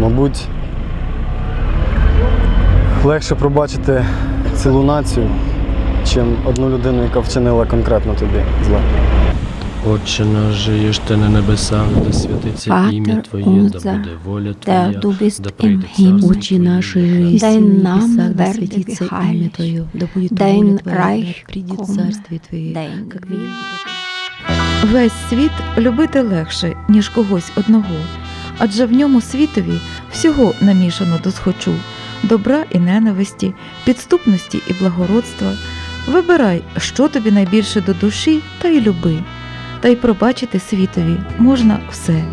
Мабуть, легше пробачити цілу націю, чим одну людину, яка вчинила конкретно тобі зло. Отче наш, же єш ти на небесах, да святиться ім'я Твоє, да буде воля Твоя, да прийде царство Отче Твоє, наш, нехай же Dein на Name небесах, да werde святится имя да будет воля Твоя, да как Wille. великий Весь світ любити легше, ніж когось одного, адже в ньому світові всього намішано до схочу, добра і ненависті, підступності і благородства. Вибирай, що тобі найбільше до душі, та й люби. Та й пробачити світові можна все,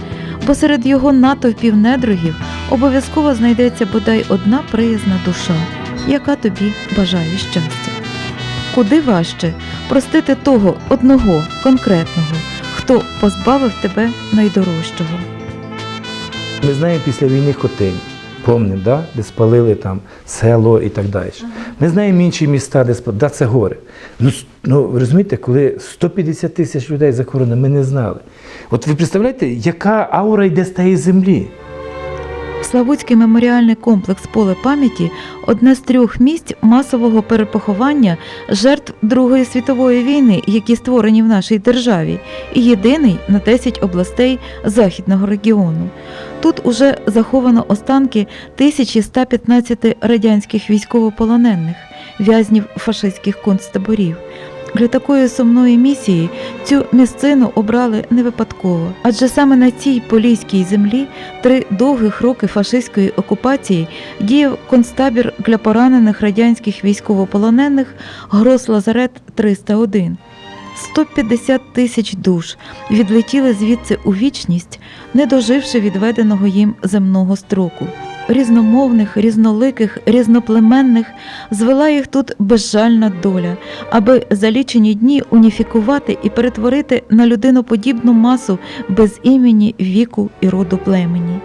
бо серед його натовпів недругів обов'язково знайдеться бодай одна приязна душа, яка тобі бажає щастя. Куди важче простити того одного конкретного, хто позбавив тебе найдорожчого. Ми знаємо після війни Хотин, помнимо, да? де спалили там село і так далі. Ми знаємо інші міста, де спалили, да, це гори. Ну, ну, розумієте, коли 150 тисяч людей захоронено, ми не знали. От ви представляєте, яка аура йде з тієї землі? Славутський меморіальний комплекс Поле пам'яті одне з трьох місць масового перепоховання жертв Другої світової війни, які створені в нашій державі, і єдиний на 10 областей західного регіону. Тут уже заховано останки 1115 радянських військовополонених, в'язнів фашистських концтаборів. Для такої сумної місії цю місцину обрали не випадково, адже саме на цій поліській землі три довгих роки фашистської окупації діяв концтабір для поранених радянських військовополонених Грос Лазарет 301. 150 тисяч душ відлетіли звідси у вічність, не доживши відведеного їм земного строку. Різномовних, різноликих, різноплеменних звела їх тут безжальна доля, аби за лічені дні уніфікувати і перетворити на людиноподібну масу без імені, віку і роду племені.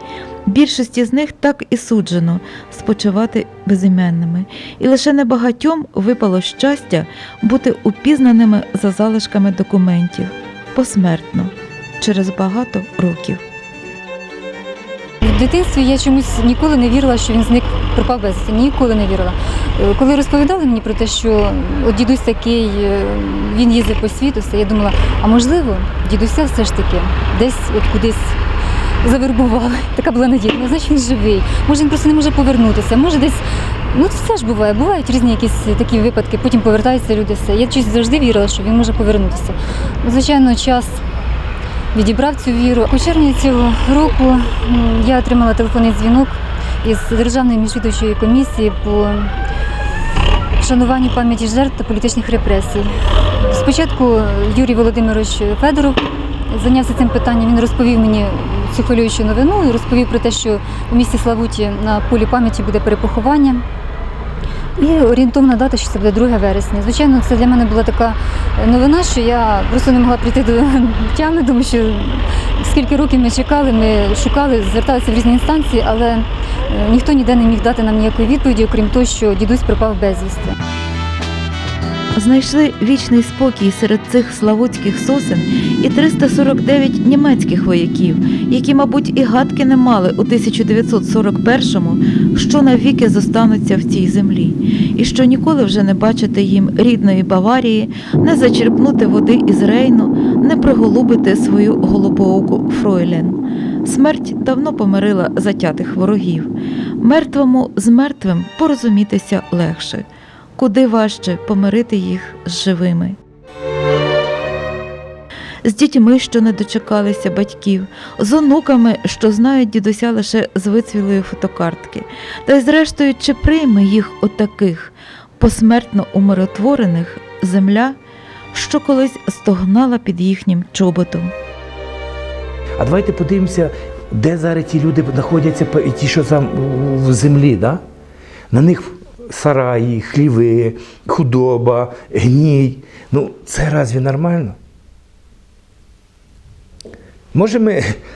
Більшості з них так і суджено спочивати безіменними, і лише небагатьом випало щастя бути упізнаними за залишками документів посмертно через багато років. В дитинстві я чомусь ніколи не вірила, що він зник пропав безвісти. Ніколи не вірила. Е, Коли розповідали мені про те, що от дідусь такий, е, він їздив по світу, все, я думала, а можливо, дідуся все ж таки десь от кудись завербували. Така була надія. Ну, значить, він живий. Може, він просто не може повернутися. Може, десь. Ну, все ж буває, бувають різні якісь такі випадки, потім повертаються люди все. Я чись завжди вірила, що він може повернутися. Ну, Звичайно, час відібрав цю віру. У червні цього року я отримала телефонний дзвінок із Державної міжвідувачої комісії по вшануванню пам'яті жертв та політичних репресій. Спочатку Юрій Володимирович Федоров зайнявся цим питанням. Він розповів мені цю хвилюючу новину і розповів про те, що у місті Славуті на полі пам'яті буде перепоховання. І орієнтовна дата, що це буде 2 вересня. Звичайно, це для мене була така новина, що я просто не могла прийти до тями, тому що скільки років ми чекали, ми шукали, зверталися в різні інстанції, але е, ніхто ніде не міг дати нам ніякої відповіді, окрім того, що дідусь пропав безвісти. Знайшли вічний спокій серед цих славутських сосен і 349 німецьких вояків, які, мабуть, і гадки не мали у 1941-му, що навіки зостануться в цій землі, і що ніколи вже не бачити їм рідної Баварії, не зачерпнути води із Рейну, не приголубити свою голубоуку Фройлен. Смерть давно помирила затятих ворогів. Мертвому з мертвим порозумітися легше куди важче помирити їх з живими. З дітьми, що не дочекалися батьків, з онуками, що знають дідуся лише з вицвілої фотокартки, та й зрештою, чи прийме їх отаких посмертно умиротворених земля, що колись стогнала під їхнім чоботом. А давайте подивимося, де зараз ті люди знаходяться, ті, що там в землі. Да? На них сараї, хліви, худоба, гній. Ну, це разві нормально? Можемо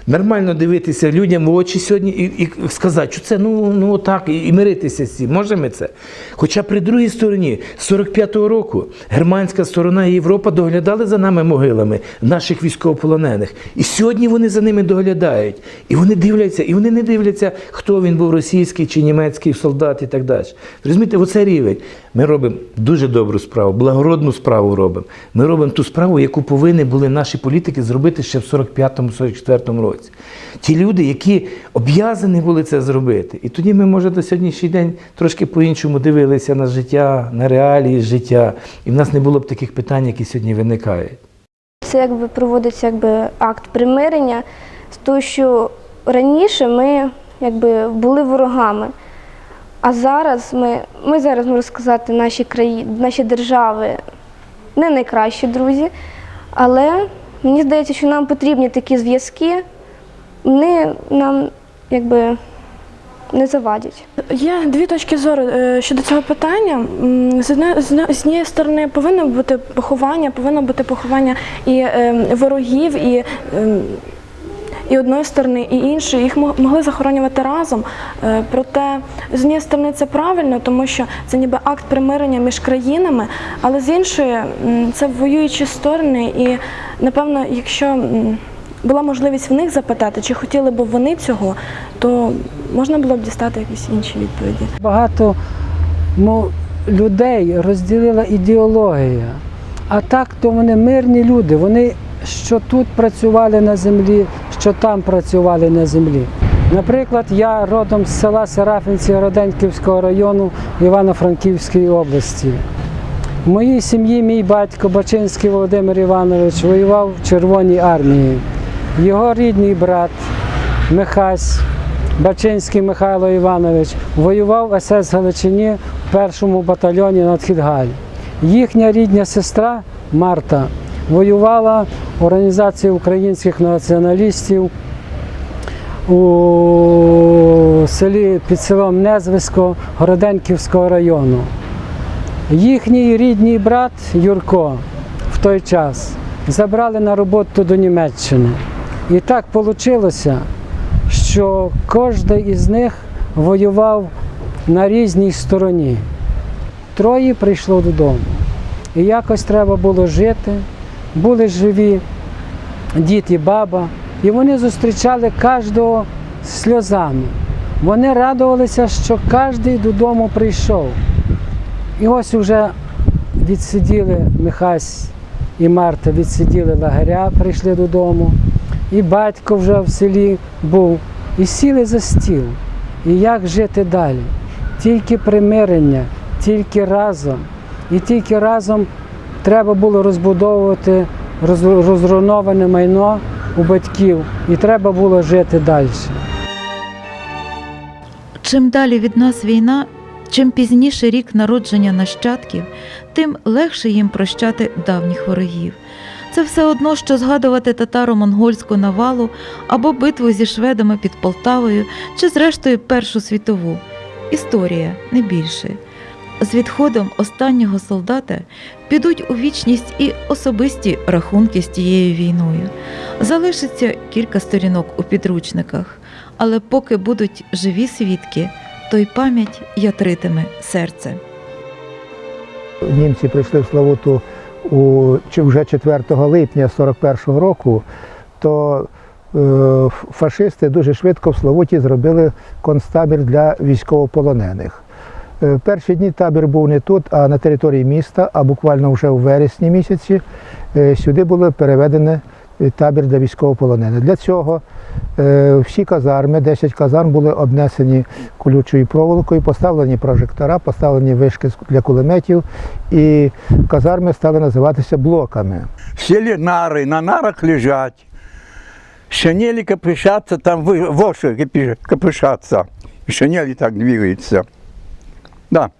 нормально дивитися людям в очі сьогодні і, і сказати, що це ну, ну так, і, і миритися з цим. Можемо це? Хоча при другій стороні, з 45-го року, германська сторона і Європа доглядали за нами могилами наших військовополонених. І сьогодні вони за ними доглядають. І вони дивляться, і вони не дивляться, хто він був російський чи німецький солдат і так далі. Розумієте, оце рівень. Ми робимо дуже добру справу, благородну справу робимо. Ми робимо ту справу, яку повинні були наші політики зробити ще в 45-44 році. Ті люди, які об'язані були це зробити. І тоді ми, може, до сьогоднішній день трошки по-іншому дивилися на життя, на реалії життя. І в нас не було б таких питань, які сьогодні виникають. Це якби проводиться якби акт примирення з того, що раніше ми якби були ворогами. А зараз ми, ми зараз можу сказати, наші країни, наші держави не найкращі друзі. Але мені здається, що нам потрібні такі зв'язки, вони нам якби не завадять. Є дві точки зору е, щодо цього питання. З однієї сторони повинно бути поховання, повинно бути поховання і е, ворогів, і, е, і одної сторони, і іншої. Їх могли захоронювати разом. Е, Проте з однієї сторони це правильно, тому що це ніби акт примирення між країнами, але з іншої це воюючі сторони. І напевно, якщо була можливість в них запитати, чи хотіли б вони цього, то можна було б дістати якісь інші відповіді. Багато ну, людей розділила ідеологія. А так, то вони мирні люди. Вони що тут працювали на землі, що там працювали на землі. Наприклад, я родом з села Серафинці Роденківського району Івано-Франківської області. В моїй сім'ї мій батько Бачинський Володимир Іванович воював в Червоній армії. Його рідний брат Михась Бачинський Михайло Іванович воював в СС Галичині в першому батальйоні Надхідгаль. Їхня рідня сестра Марта воювала організації українських націоналістів у селі під селом Незвисько Городенківського району. Їхній рідний брат Юрко в той час забрали на роботу до Німеччини. І так вийшло, що кожен із них воював на різній стороні. Троє прийшло додому. І якось треба було жити, були живі дід і баба, і вони зустрічали кожного сльозами. Вони радувалися, що кожен додому прийшов. І ось вже відсиділи Михась і Марта, відсиділи лагеря, прийшли додому. І батько вже в селі був, і сіли за стіл. І як жити далі? Тільки примирення, тільки разом. І тільки разом треба було розбудовувати розруйноване майно у батьків, і треба було жити далі. Чим далі від нас війна, чим пізніше рік народження нащадків, тим легше їм прощати давніх ворогів. Це все одно, що згадувати татаро-монгольську навалу або битву зі шведами під Полтавою, чи зрештою Першу світову. Історія не більше. З відходом останнього солдата підуть у вічність і особисті рахунки з тією війною. Залишиться кілька сторінок у підручниках, але поки будуть живі свідки, то й пам'ять ятритиме серце. Німці прийшли в Славуту у, вже 4 липня 41-го року, то е, фашисти дуже швидко в Славуті зробили концтабір для військовополонених. Е, перші дні табір був не тут, а на території міста, а буквально вже у вересні місяці е, сюди було переведене е, табір для військовополонених. Для цього е, всі казарми, 10 казарм були обнесені колючою проволокою, поставлені прожектора, поставлені вишки для кулеметів, і казарми стали називатися блоками. Сели нары, на нарах лежать. Шинели копышатся, там вы- воши копи- копышатся. И шинели так двигается. Да.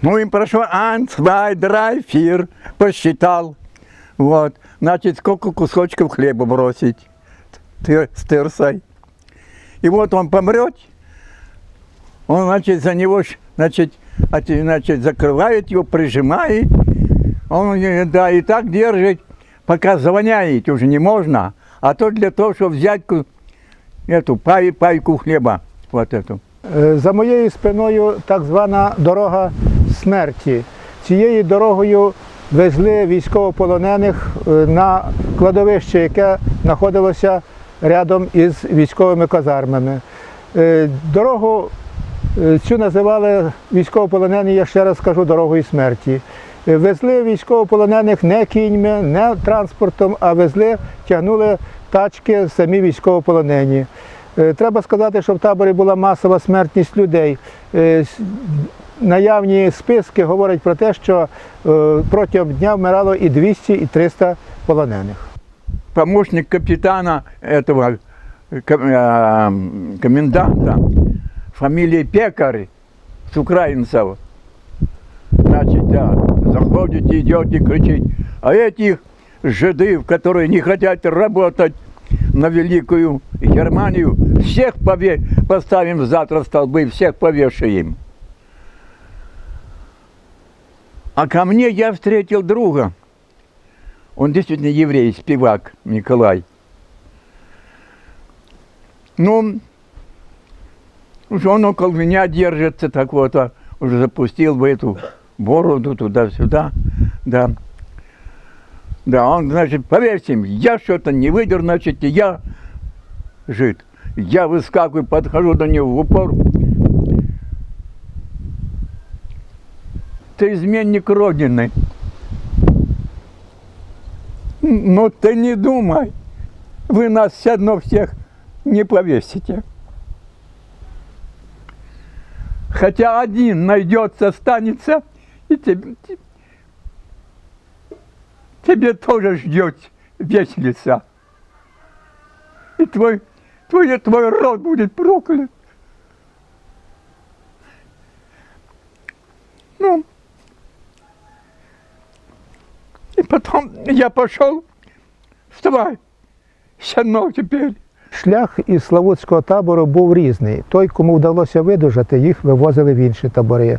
Ну, им прошло ан, drei, vier, посчитал. Вот. Значит, сколько кусочков хлеба бросить с тырсой. И вот он помрет, он, значит, за него, значит, значит, закрывает его, прижимает, он, да, и так держит, пока звоняет, уже не можно. а то для того, чтобы взять эту пай, пайку хлеба. Вот эту. Е, За моєю спиною так звана дорога смерті. Цією дорогою везли військовополонених е, на кладовище, яке знаходилося рядом із військовими казармами. Е, Дорогу цю називали військовополонені, я ще раз скажу, дорогою смерті. Везли військовополонених не кіньми, не транспортом, а везли, тягнули тачки самі військовополонені. Е, Треба сказати, що в таборі була масова смертність людей. Е, с- Наявні списки говорять про те, що е, протягом дня вмирало і 200, і 300 полонених. Помощник капитана этого э, ком- а, коменданта, фамилия Пекарь, с украинцев. Значит, да, заходите, идете, кричите. А этих жидов, которые не хотят работать на Великую Германию, Всех пове- поставим завтра столбы, всех повешаем. А ко мне я встретил друга. Он действительно еврей, спивак Николай. Ну, уж он около меня держится, так вот, а, уже запустил в эту бороду туда-сюда, да. Да, он, значит, поверьте я что-то не выдержу, значит, и я жид. Я выскакиваю, подхожу до него в упор. Ты изменник Родины. Ну ты не думай, вы нас все равно всех не повесите. Хотя один найдется, останется, и тебе, тебе тоже ждет веселица. И твой, твой, твой род будет проклят. Ну, и потом я пошел, вставай, все равно теперь. Шлях із Славутського табору був різний. Той, кому вдалося видужати, їх вивозили в інші табори.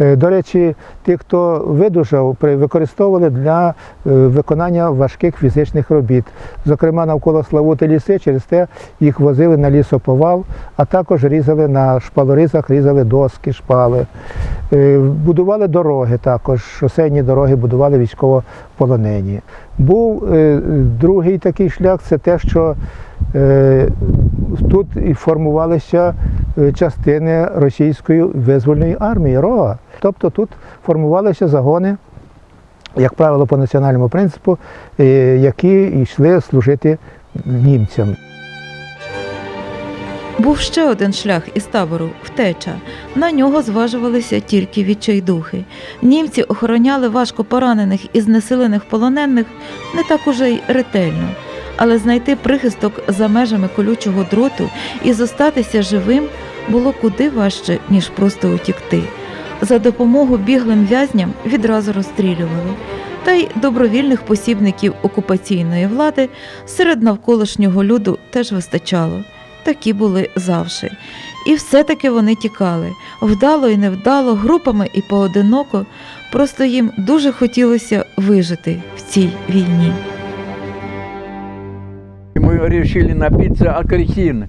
Е, До речі, ті, хто видужав, використовували для е, виконання важких фізичних робіт. Зокрема, навколо Славути ліси, через те їх возили на лісоповал, а також різали на шпалоризах, різали доски, шпали. Е, Будували дороги також, шосейні дороги будували військовополонені. Був е, другий такий шлях це те, що е, тут формувалися е, частини російської визвольної армії РОА. Тобто тут формувалися загони, як правило, по національному принципу, е, які йшли служити німцям. Був ще один шлях із табору втеча. На нього зважувалися тільки відчайдухи. Німці охороняли важко поранених і знесилених полонених не так уже й ретельно. Але знайти прихисток за межами колючого дроту і зостатися живим було куди важче, ніж просто утікти. За допомогу біглим в'язням відразу розстрілювали. Та й добровільних посібників окупаційної влади серед навколишнього люду теж вистачало такі були завжди. І все-таки вони тікали вдало і невдало, групами і поодиноко. Просто їм дуже хотілося вижити в цій війні. И мы решили напиться акрихин.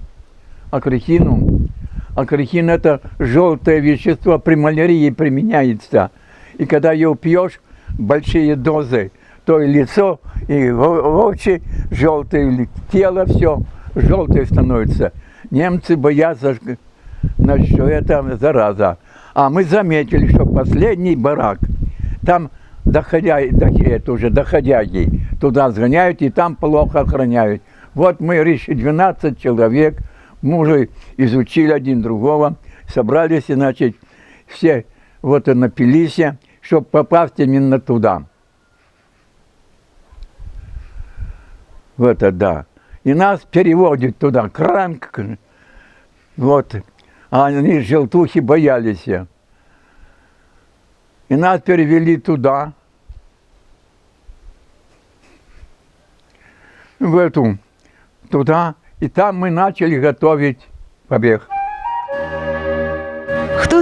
Акрихину. Акрихин это желтое вещество при малярии применяется. И когда его пьешь, большие дозы, то и лицо, и во- очи желтые, и тело все Желтое становится. Немцы боятся, что это зараза. А мы заметили, что последний барак, там доходя, до- это уже доходяги, туда сгоняют и там плохо охраняют. Вот мы решили, 12 человек, мы уже изучили один другого, собрались, и, значит, все вот и напились, чтобы попасть именно туда. В это, да. И нас переводят туда, кранк, вот. А они желтухи боялись. И нас перевели туда, в эту, туда, и там мы начали готовить побег.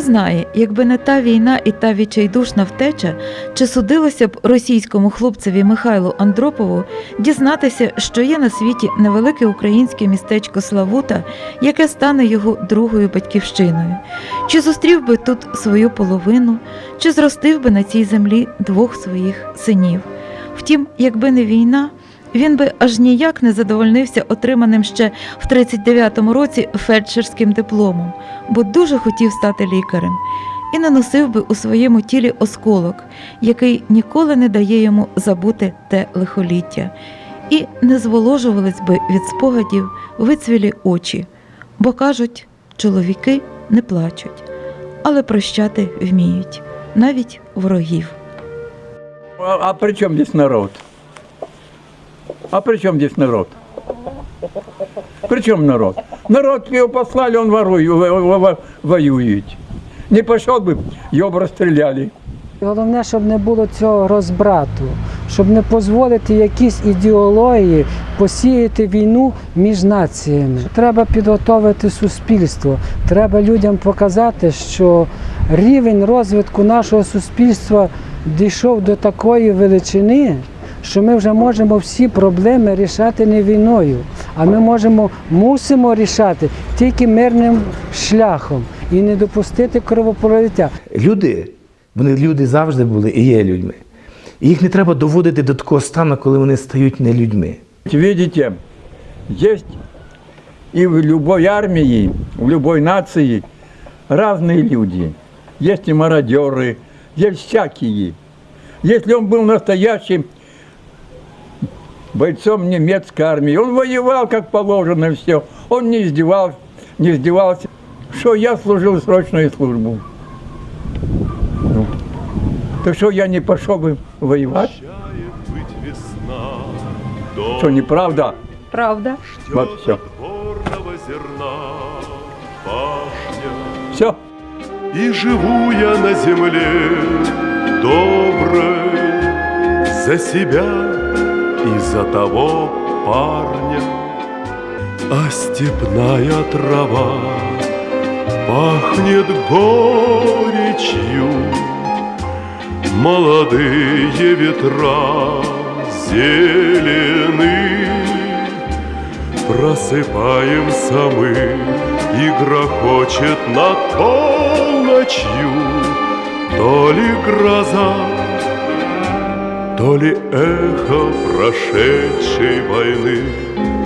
Знає, якби не та війна і та відчайдушна втеча, чи судилося б російському хлопцеві Михайлу Андропову дізнатися, що є на світі невелике українське містечко Славута, яке стане його другою батьківщиною, чи зустрів би тут свою половину, чи зростив би на цій землі двох своїх синів. Втім, якби не війна, він би аж ніяк не задовольнився отриманим ще в 39-му році фельдшерським дипломом, бо дуже хотів стати лікарем, і не носив би у своєму тілі осколок, який ніколи не дає йому забути те лихоліття, і не зволожувались би від спогадів вицвілі очі, бо кажуть, чоловіки не плачуть, але прощати вміють, навіть ворогів. А, при чем здесь народ? А при чем здесь народ? При чем народ? Народ его послали, он ворует, во- во- во- воюет. Не пошел бы, его бы расстреляли. І Головне, щоб не було цього розбрату, щоб не дозволити якісь ідеології посіяти війну між націями. Треба підготовити суспільство. Треба людям показати, що рівень розвитку нашого суспільства дійшов до такої величини, що ми вже можемо всі проблеми рішати не війною, а ми можемо мусимо рішати тільки мирним шляхом і не допустити кровопролиття. Люди, вони люди завжди були і є людьми. І їх не треба доводити до такого стану, коли вони стають не людьми. Видите, есть и в любой армии, в любой нации разные люди. Есть и мародеры, есть всякие. Если он был настоящим бойцом немецкой армии, он воевал как положено все, он не издевался, не издевался. Что я служил срочную службу. Ну, то что я не пошел бы воевать? Что, неправда? Правда. Вот все. Все. И живу я на земле доброй За себя и за того парня. А степная трава пахнет горечью. Молодые ветра зелены. Просыпаемся мы, и грохочет над полночью. То ли гроза, то ли эхо прошедшей войны.